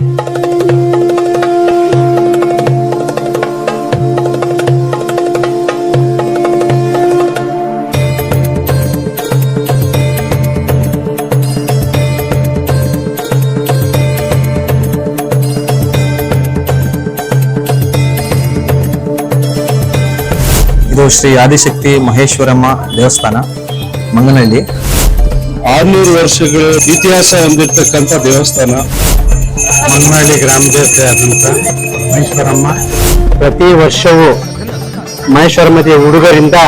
ಇದು ಶ್ರೀ ಆದಿಶಕ್ತಿ ಮಹೇಶ್ವರಮ್ಮ ದೇವಸ್ಥಾನ ಮಂಗನಹಳ್ಳಿ. ಆರ್ನೂರು ವರ್ಷಗಳ ಇತಿಹಾಸ ಹೊಂದಿರತಕ್ಕಂಥ ದೇವಸ್ಥಾನ. ಮಂಗನಹಳ್ಳಿ ಗ್ರಾಮ ದೇವತೆ ಆದಂತ ಮಹೇಶ್ವರಮ್ಮ. ಪ್ರತಿ ವರ್ಷವೂ ಮಹೇಶ್ವರಮ್ಮ ದೇವಿ ಹುಡುಗರಿಂದ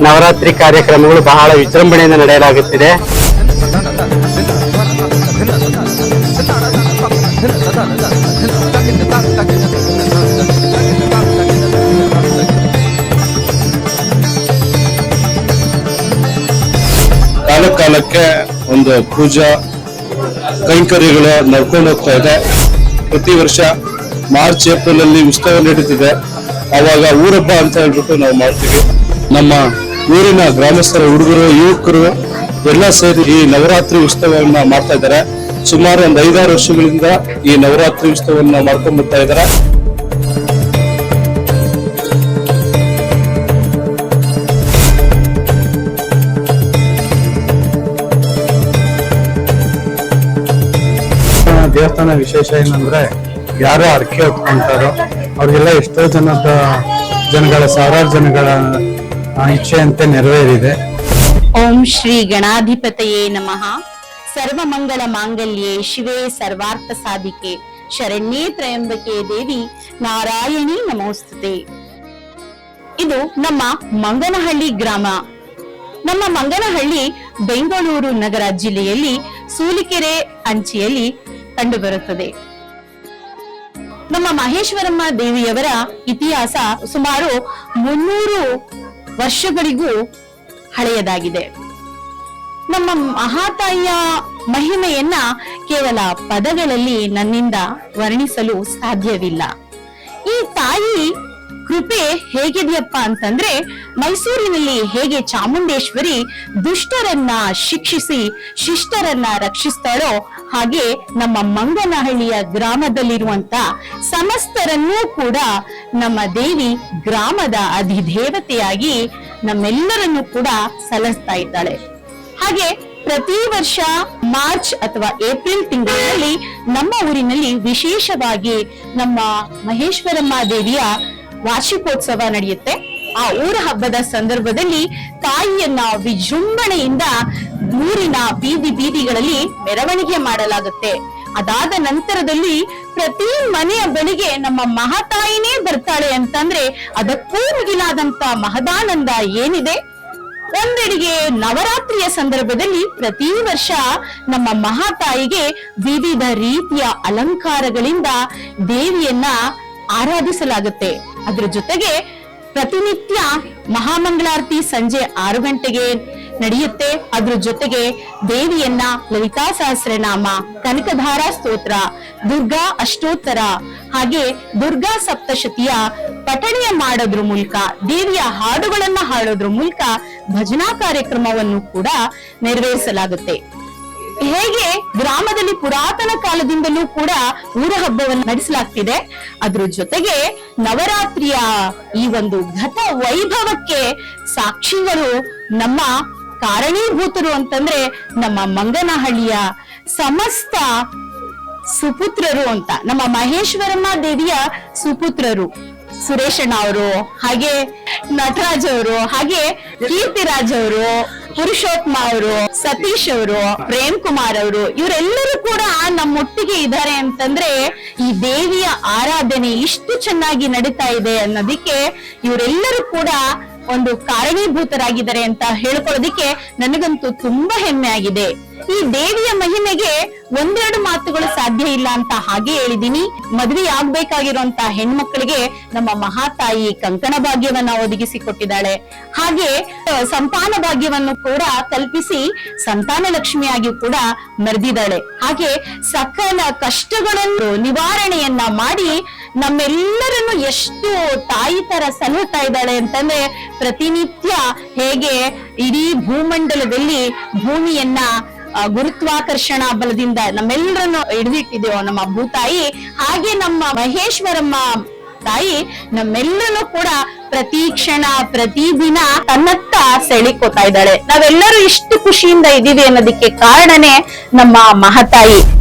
ನವರಾತ್ರಿ ಕಾರ್ಯಕ್ರಮಗಳು ಬಹಳ ವಿಜೃಂಭಣೆಯಿಂದ ನಡೆಯಲಾಗುತ್ತಿದೆ. ಕಾಲ ಕಾಲಕ್ಕೆ ಒಂದು ಪೂಜಾ ಕೈಂಕರ್ಯಗಳು ನಡ್ಕೊಂಡು ಹೋಗ್ತಾ ಇದೆ. ಪ್ರತಿ ವರ್ಷ ಮಾರ್ಚ್ ಏಪ್ರಿಲ್ ಅಲ್ಲಿ ಉತ್ಸವ ನಡೀತಿದೆ. ಅವಾಗ ಊರಬ್ಬ ಅಂತ ಹೇಳ್ಬಿಟ್ಟು ನಾವು ಮಾಡ್ತೀವಿ. ನಮ್ಮ ಊರಿನ ಗ್ರಾಮಸ್ಥರ, ಹುಡುಗರು, ಯುವಕರು ಎಲ್ಲ ಸೇರಿ ಈ ನವರಾತ್ರಿ ಉತ್ಸವವನ್ನ ಮಾಡ್ತಾ ಇದ್ದಾರೆ. ಸುಮಾರು ಒಂದು ಐದಾರು ವರ್ಷಗಳಿಂದ ಈ ನವರಾತ್ರಿ ಉತ್ಸವವನ್ನ ಮಾಡ್ಕೊಂಡ್ ಬರ್ತಾ ಇದ್ದಾರೆ. ದೇವಸ್ಥಾನ ವಿಶೇಷ ಏನಂದ್ರೆ ಯಾರು ಅರ್ಕೆ ಹೊತ್ಕೊಂತಾರೋ ಅವ್ರಿಗೆಲ್ಲ ಎಷ್ಟೋ ಜನದ ಜನಗಳ, ಸಾವಿರಾರು ಜನಗಳ ಇಚ್ಛೆಯಂತೆ ನೆರವೇರಿದೆ. ಓಂ ಶ್ರೀ ಗಣಾಧಿಪತಯೇ ನಮಃ. ಸರ್ವಮಂಗಳ ಮಾಂಗಲ್ಯೆ ಶಿವೇ ಸರ್ವಾರ್ಥ ಸಾಧಿಕೆ. ಶರಣ್ಯೇ ತ್ರಯಂಬಕೆ ದೇವಿ ನಾರಾಯಣಿ ನಮೋಸ್ತುತೆ. ಇದು ನಮ್ಮ ಮಂಗನಹಳ್ಳಿ ಗ್ರಾಮ. ನಮ್ಮ ಮಂಗನಹಳ್ಳಿ ಬೆಂಗಳೂರು ನಗರ ಜಿಲ್ಲೆಯಲ್ಲಿ ಸೂಲಿಕೆರೆ ಅಂಚಿಯಲ್ಲಿ ಕಂಡುಬರುತ್ತದೆ. ನಮ್ಮ ಮಹೇಶ್ವರಮ್ಮ ದೇವಿಯವರ ಇತಿಹಾಸ ಸುಮಾರು ಮುನ್ನೂರು ವರ್ಷಗಳಿಗೂ ಹಳೆಯದಾಗಿದೆ. ನಮ್ಮ ಮಹಾತಾಯಿಯ ಮಹಿಮೆಯನ್ನ ಕೇವಲ ಪದಗಳಲ್ಲಿ ನನ್ನಿಂದ ವರ್ಣಿಸಲು ಸಾಧ್ಯವಿಲ್ಲ. ಈ ತಾಯಿ ಕೃಪೆ ಹೇಗಿದೆಯಪ್ಪ ಅಂತಂದ್ರೆ ಮೈಸೂರಿನಲ್ಲಿ ಹೇಗೆ ಚಾಮುಂಡೇಶ್ವರಿ ದುಷ್ಟರನ್ನ ಶಿಕ್ಷಿಸಿ, ಶಿಷ್ಟರನ್ನ ರಕ್ಷಿಸ್ತಾಳೋ ಹಾಗೆ ನಮ್ಮ ಮಂಗನಹಳ್ಳಿಯ ಗ್ರಾಮದಲ್ಲಿರುವಂತ ಸಮಸ್ತರನ್ನೂ ಕೂಡ ನಮ್ಮ ದೇವಿ ಗ್ರಾಮದ ಅಧಿದೇವತೆಯಾಗಿ ನಮ್ಮೆಲ್ಲರನ್ನೂ ಕೂಡ ಸಲಹಿಸ್ತಾ ಇದ್ದಾಳೆ. ಹಾಗೆ ಪ್ರತಿ ವರ್ಷ ಮಾರ್ಚ್ ಅಥವಾ ಏಪ್ರಿಲ್ ತಿಂಗಳಲ್ಲಿ ನಮ್ಮ ಊರಿನಲ್ಲಿ ವಿಶೇಷವಾಗಿ ನಮ್ಮ ಮಹೇಶ್ವರಮ್ಮ ದೇವಿಯ ವಾರ್ಷಿಕೋತ್ಸವ ನಡೆಯುತ್ತೆ. ಆ ಊರ ಹಬ್ಬದ ಸಂದರ್ಭದಲ್ಲಿ ತಾಯಿಯನ್ನ ವಿಜೃಂಭಣೆಯಿಂದ ಊರಿನ ಬೀದಿ ಬೀದಿಗಳಲ್ಲಿ ಮೆರವಣಿಗೆ ಮಾಡಲಾಗುತ್ತೆ. ಅದಾದ ನಂತರದಲ್ಲಿ ಪ್ರತಿ ಮನೆಯ ಬಳಿಗೆ ನಮ್ಮ ಮಹಾತಾಯಿನೇ ಬರ್ತಾಳೆ ಅಂತಂದ್ರೆ ಅದಕ್ಕೂ ಮಿಗಿಲಾದಂತ ಮಹದಾನಂದ ಏನಿದೆ? ಒಂದೆಡೆಗೆ ನವರಾತ್ರಿಯ ಸಂದರ್ಭದಲ್ಲಿ ಪ್ರತಿ ವರ್ಷ ನಮ್ಮ ಮಹಾತಾಯಿಗೆ ವಿವಿಧ ರೀತಿಯ ಅಲಂಕಾರಗಳಿಂದ ದೇವಿಯನ್ನ ಆರಾಧಿಸಲಾಗುತ್ತೆ. ಅದ್ರ ಜೊತೆಗೆ ಪ್ರತಿನಿತ್ಯ ಮಹಾಮಂಗಳಾರತಿ ಸಂಜೆ ಆರು ಗಂಟೆಗೆ ನಡೆಯುತ್ತೆ. ಅದ್ರ ಜೊತೆಗೆ ದೇವಿಯನ್ನ ಲಲಿತಾ ಸಹಸ್ರನಾಮ, ಕನಕಧಾರಾ ಸ್ತೋತ್ರ, ದುರ್ಗಾ ಅಷ್ಟೋತ್ತರ ಹಾಗೆ ದುರ್ಗಾ ಸಪ್ತಶತಿಯ ಪಠಣೆಯ ಮಾಡೋದ್ರ ಮೂಲಕ, ದೇವಿಯ ಹಾಡುಗಳನ್ನ ಹಾಡೋದ್ರ ಮೂಲಕ ಭಜನಾ ಕಾರ್ಯಕ್ರಮವನ್ನು ಕೂಡ ನೆರವೇರಿಸಲಾಗುತ್ತೆ. ಹೇಗೆ ಗ್ರಾಮದಲ್ಲಿ ಪುರಾತನ ಕಾಲದಿಂದಲೂ ಕೂಡ ಊರ ಹಬ್ಬವನ್ನು ನಡೆಸಲಾಗ್ತಿದೆ. ಅದ್ರ ಜೊತೆಗೆ ನವರಾತ್ರಿಯ ಈ ಒಂದು ಘತ ವೈಭವಕ್ಕೆ ಸಾಕ್ಷಿಗಳು ನಮ್ಮ ಕಾರಣೀಭೂತರು ಅಂತಂದ್ರೆ ನಮ್ಮ ಮಂಗನಹಳ್ಳಿಯ ಸಮಸ್ತ ಸುಪುತ್ರರು ಅಂತ, ನಮ್ಮ ಮಹೇಶ್ವರಮ್ಮ ದೇವಿಯ ಸುಪುತ್ರರು ಸುರೇಶಣ್ಣ ಅವರು, ಹಾಗೆ ನಟರಾಜ್ ಅವರು, ಹಾಗೆ ಕೀರ್ತಿರಾಜ್ ಅವರು. ಪುರುಷೋತ್ತಮ ಅವರು ಸತೀಶ್ ಅವರು ಪ್ರೇಮ್ ಕುಮಾರ್ ಅವರು ಇವರೆಲ್ಲರೂ ಕೂಡ ನಮ್ಮೊಟ್ಟಿಗೆ ಇದ್ದಾರೆ ಅಂತಂದ್ರೆ ಈ ದೇವಿಯ ಆರಾಧನೆ ಇಷ್ಟು ಚೆನ್ನಾಗಿ ನಡೀತಾ ಇದೆ ಅನ್ನೋದಿಕ್ಕೆ ಇವರೆಲ್ಲರೂ ಕೂಡ ಒಂದು ಕಾರಣೀಭೂತರಾಗಿದ್ದಾರೆ ಅಂತ ಹೇಳ್ಕೊಳ್ಳೋದಿಕ್ಕೆ ನನಗಂತೂ ತುಂಬಾ ಹೆಮ್ಮೆ ಆಗಿದೆ. ಈ ದೇವಿಯ ಮಹಿಮೆಗೆ ಒಂದೆರಡು ಮಾತುಗಳು ಸಾಧ್ಯ ಇಲ್ಲ ಅಂತ ಹಾಗೆ ಹೇಳಿದೀನಿ ಮದುವೆ ಆಗ್ಬೇಕಾಗಿರುವಂತ ಹೆಣ್ಮಕ್ಳಿಗೆ ನಮ್ಮ ಮಹಾತಾಯಿ ಕಂಕಣ ಭಾಗ್ಯವನ್ನ ಒದಗಿಸಿ ಕೊಟ್ಟಿದ್ದಾಳೆ ಹಾಗೆ ಸಂತಾನ ಭಾಗ್ಯವನ್ನು ಕೂಡ ಕಲ್ಪಿಸಿ ಸಂತಾನ ಲಕ್ಷ್ಮಿಯಾಗಿಯೂ ಕೂಡ ಮೆರೆದಿದ್ದಾಳೆ ಹಾಗೆ ಸಕಲ ಕಷ್ಟಗಳನ್ನು ನಿವಾರಣೆಯನ್ನ ಮಾಡಿ ನಮ್ಮೆಲ್ಲರನ್ನು ಎಷ್ಟು ತಾಯಿ ತರ ಸಲಹುತ್ತಾ ಇದ್ದಾಳೆ ಅಂತಂದ್ರೆ ಪ್ರತಿನಿತ್ಯ ಹೇಗೆ ಇಡೀ ಭೂಮಂಡಲದಲ್ಲಿ ಭೂಮಿಯನ್ನ ಗುರುತ್ವಾಕರ್ಷಣ ಬಲದಿಂದ ನಮ್ಮೆಲ್ಲರನ್ನು ಹಿಡಿದಿಟ್ಟಿದೆಯೋ ನಮ್ಮ ಭೂತಾಯಿ ಹಾಗೆ ನಮ್ಮ ಮಹೇಶ್ವರಮ್ಮ ತಾಯಿ ನಮ್ಮೆಲ್ಲರನ್ನು ಕೂಡ ಪ್ರತಿ ಕ್ಷಣ, ಪ್ರತಿ ದಿನ ತನ್ನತ್ತ ಸೆಳಿಕೋತಾ ಇದ್ದಾಳೆ. ನಾವೆಲ್ಲರೂ ಇಷ್ಟು ಖುಷಿಯಿಂದ ಇದ್ದೀವಿ ಅನ್ನೋದಕ್ಕೆ ಕಾರಣನೇ ನಮ್ಮ ಮಹತಾಯಿ.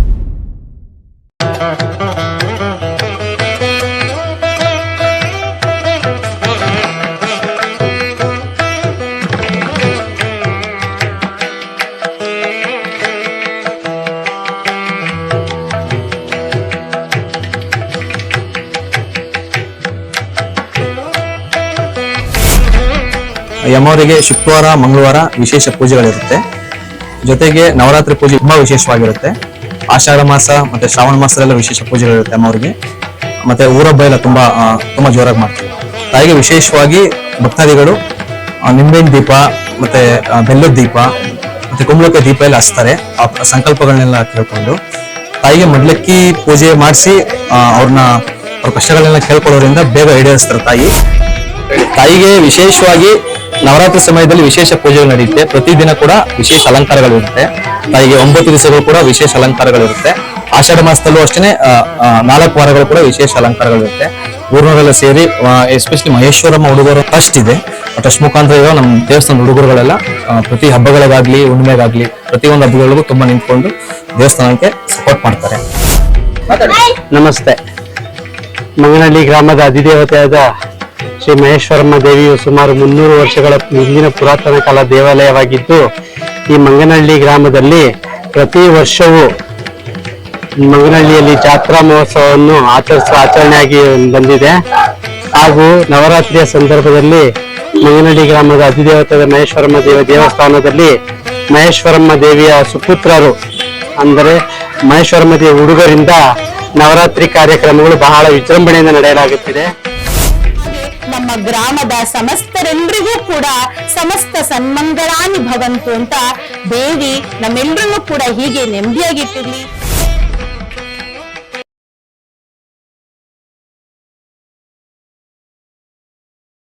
ಯಮವರಿಗೆ ಶುಕ್ರವಾರ, ಮಂಗಳವಾರ ವಿಶೇಷ ಪೂಜೆಗಳಿರುತ್ತೆ. ಜೊತೆಗೆ ನವರಾತ್ರಿ ಪೂಜೆ ತುಂಬಾ ವಿಶೇಷವಾಗಿರುತ್ತೆ. ಆಷಾಢ ಮಾಸ ಮತ್ತೆ ಶ್ರಾವಣ ಮಾಸದಲ್ಲ ವಿಶೇಷ ಪೂಜೆಗಳಿರುತ್ತೆ ಅಮ್ಮವರಿಗೆ ಮತ್ತೆ ಊರಬ್ಬ ಎಲ್ಲ ತುಂಬಾ ತುಂಬಾ ಜೋರಾಗಿ ಮಾಡ್ತೀವಿ ತಾಯಿಗೆ ವಿಶೇಷವಾಗಿ ಭಕ್ತಾದಿಗಳು ನಿಂಬೆಹಣ್ಣು ದೀಪ ಮತ್ತೆ ಬೆಲ್ಲದ ದೀಪ ಮತ್ತೆ ಕುಂಬಳಕಾಯಿ ದೀಪ ಎಲ್ಲ ಹಚ್ತಾರೆ. ಆ ಸಂಕಲ್ಪಗಳನ್ನೆಲ್ಲ ಕೇಳ್ಕೊಂಡು ತಾಯಿಗೆ ಮಡ್ಲಕ್ಕಿ ಪೂಜೆ ಮಾಡಿಸಿ ಅವ್ರನ್ನ ಅವ್ರ ಕಷ್ಟಗಳನ್ನೆಲ್ಲ ಕೇಳ್ಕೊಳ್ಳೋದ್ರಿಂದ ಬೇಗ ಈಡೇರಿಸ್ತಾರೆ ತಾಯಿ. ತಾಯಿಗೆ ವಿಶೇಷವಾಗಿ ನವರಾತ್ರಿ ಸಮಯದಲ್ಲಿ ವಿಶೇಷ ಪೂಜೆಗಳು ನಡೆಯುತ್ತೆ. ಪ್ರತಿದಿನ ಕೂಡ ವಿಶೇಷ ಅಲಂಕಾರಗಳು ಇರುತ್ತೆ ತಾಯಿಗೆ ಒಂಬತ್ತು ದಿವಸಗಳು ಕೂಡ ವಿಶೇಷ ಅಲಂಕಾರಗಳು ಇರುತ್ತೆ ಆಷಾಢ ಮಾಸದಲ್ಲೂ ಅಷ್ಟೇ ನಾಲ್ಕು ವಾರಗಳು ಕೂಡ ವಿಶೇಷ ಅಲಂಕಾರಗಳು ಇರುತ್ತೆ ಊರಿನವರೆಲ್ಲ ಸೇರಿ ಎಸ್ಪೆಷಲಿ ಮಹೇಶ್ವರಮ್ಮ ಹುಡುಗರು ಟ್ರಸ್ಟ್ ಇದೆ. ಟಸ್ಟ್ ಮುಖಾಂತರ ಇರೋ ನಮ್ಮ ದೇವಸ್ಥಾನದ ಹುಡುಗರುಗಳೆಲ್ಲ ಪ್ರತಿ ಹಬ್ಬಗಳಿಗಾಗ್ಲಿ, ಹುಣ್ಣಿಮೆಗಾಗ್ಲಿ, ಪ್ರತಿಯೊಂದು ಹಬ್ಬಗಳಿಗೂ ತುಂಬಾ ನಿಂತ್ಕೊಂಡು ದೇವಸ್ಥಾನಕ್ಕೆ ಸಪೋರ್ಟ್ ಮಾಡ್ತಾರೆ. ನಮಸ್ತೆ. ಮಂಗನಹಳ್ಳಿ ಗ್ರಾಮದ ಅಧಿದೇವತೆಯಾದ ಶ್ರೀ ಮಹೇಶ್ವರಮ್ಮ ದೇವಿಯು ಸುಮಾರು ಮುನ್ನೂರು ವರ್ಷಗಳ ಹಿಂದಿನ ಪುರಾತನ ಕಾಲ ದೇವಾಲಯವಾಗಿದ್ದು, ಈ ಮಂಗನಹಳ್ಳಿ ಗ್ರಾಮದಲ್ಲಿ ಪ್ರತಿ ವರ್ಷವೂ ಮಂಗನಹಳ್ಳಿಯಲ್ಲಿ ಜಾತ್ರಾ ಮಹೋತ್ಸವವನ್ನು ಆಚರಿಸುವ ಆಚರಣೆಯಾಗಿ ಬಂದಿದೆ. ಹಾಗೂ ನವರಾತ್ರಿಯ ಸಂದರ್ಭದಲ್ಲಿ ಮಂಗನಹಳ್ಳಿ ಗ್ರಾಮದ ಅಧಿದೇವತಾದ ಮಹೇಶ್ವರಮ್ಮ ದೇವ ದೇವಸ್ಥಾನದಲ್ಲಿ ಮಹೇಶ್ವರಮ್ಮ ದೇವಿಯ ಸುಪುತ್ರರು, ಅಂದರೆ ಮಹೇಶ್ವರಮ್ಮ ದೇವಿ ಹುಡುಗರಿಂದ ನವರಾತ್ರಿ ಕಾರ್ಯಕ್ರಮಗಳು ಬಹಳ ವಿಜೃಂಭಣೆಯಿಂದ ನಡೆಯಲಾಗುತ್ತಿದೆ. ನಮ್ಮ ಗ್ರಾಮದ ಸಮಸ್ತರೆಲ್ಲರಿಗೂ ಕೂಡ ಸಮಸ್ತ ಸನ್ಮಂಗಳಾನಿ ಭವಂತು ಅಂತ ದೇವಿ ನಮ್ಮೆಲ್ಲರನ್ನೂ ಕೂಡ ಹೀಗೆ ನೆಮ್ಮದಿಯಾಗಿಟ್ಟಿರ್ಲಿ